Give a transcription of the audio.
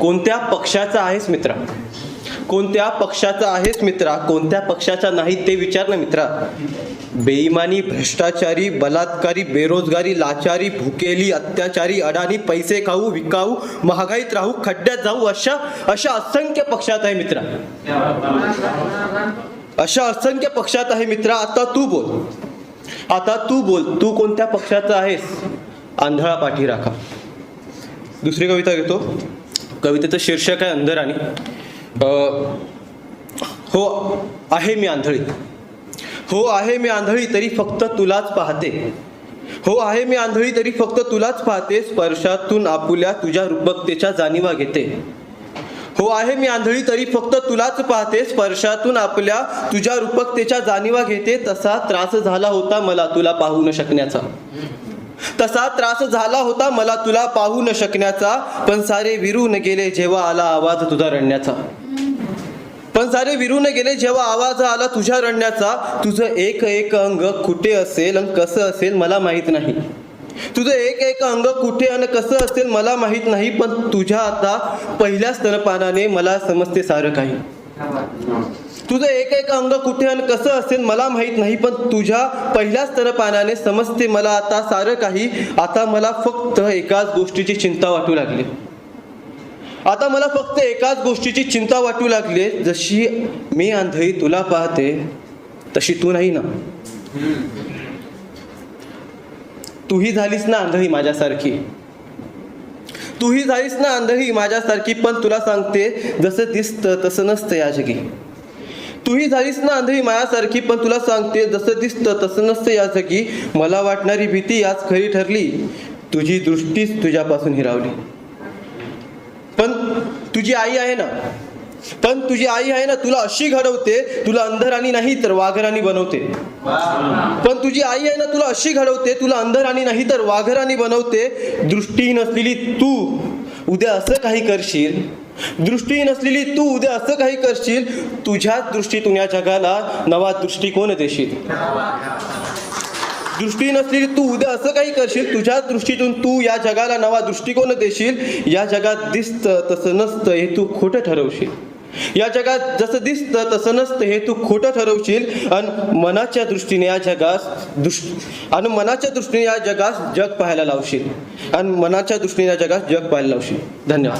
कोणत्या पक्षाचा आहेस मित्रा? कोणत्या पक्षाचा आहेस मित्रा? कोणत्या पक्षाचा नाही ते विचार ना मित्रा. बेईमानी भ्रष्टाचारी बलात्कारी बेरोजगारी लाचारी भुकेली अत्याचारी अडाणी पैसे खाऊ विकाऊ महागाईत राहू खड्ड्यात जाऊ अशा अशा असंख्य पक्षात आहे मित्रा. अशा असंख्य पक्षात आहे मित्रा. आता तू बोल. आता तू बोल. तू कोणत्या पक्षाचा आहेस? आंधळा पाठी राखा. दुसरी कविता घेतो. कवितेचं शीर्षक आहे अंधराणी. हो आहे मी आंधळी. हो आहे मी आंधळी तरी फक्त तुलाच पाहते. हो आहे मी आंधळी तरी फक्त तुलाच पाहते स्पर्शातून आपुल्या तुझ्या रूपकतेच्या जाणीवा घेते. हो आहे मी आंधळी तरी फक्त तुलाच पाहते स्पर्शातून आपल्या तुझ्या रूपकतेच्या जाणीवा घेते तसा त्रास झाला होता मला तुला पाहू न शकण्याचा. तसा त्रास झाला होता मला तुला पाहू न शकण्याचा. पण सारे विरून गेले जेव्हा आला आवाज तुझा रडण्याचा. पण सारे विरून गेले जेव्हा आवाज आला तुझ्या रडण्याचा. तुझं एक एक अंग कुठे असेल आणि कसं असेल मला माहीत नाही. तुझं एक एक अंग कुठे आणि कसं असेल मला माहीत नाही पण तुझ्या आता पहिल्या स्तनपानाने मला समजते सारं काही. तुझं एक एक अंग कुठे आणि कसं असेल मला माहीत नाही पण तुझ्या पहिल्या स्तनपानाने समजते मला आता सारं काही. आता मला फक्त एकाच गोष्टीची चिंता वाटू लागली. आता मला फक्त एकाच गोष्टीची चिंता वाटू लागली. जशी मी आंधळी तुला पाहते तशी तू नाही ना. तूही झालीस ना आंधळी माझ्यासारखी. तूही झालीस ना आंधळी माझ्यासारखी पण तुला सांगते जसं दिसतं तसं नसतं या जगी. तूही झालीस ना आंधळी मायासारखी पण तुला सांगते जसं दिसतं तसं नसतं या जगी. मला वाटणारी भीती आज खरी ठरली. तुझी दृष्टीच तुझ्यापासून हिरावली. पण तुझी आई आहे ना पण तुझी आई आहे ना तुला अशी घडवते तुला अंधराणी नाही तर वाघराणी बनवते. पण तुझी आई आहे ना तुला अशी घडवते तुला अंधराणी नाही तर वाघराणी बनवते. दृष्टी नसलेली तू उद्या असं काही करशील दृष्टीहीन असलेली तू उद्या असं काही करशील तुझ्याच दृष्टीतून या जगाला नवा दृष्टिकोन देशील. दृष्टी नसलेली तू उद्या असं काही करशील तुझ्या दृष्टीतून तू या जगाला नवा दृष्टिकोन देशील. या जगात दिसतं तसं नसतं हे तू खोटं ठरवशील. या जगात जसं दिसतं तसं नसतं हे तू खोटं ठरवशील. आणि मनाच्या दृष्टीने या जगास दृष् आणि मनाच्या दृष्टीने या जगास जग पाहायला लावशील. आणि मनाच्या दृष्टीने या जगास जग पाहायला लावशील. धन्यवाद.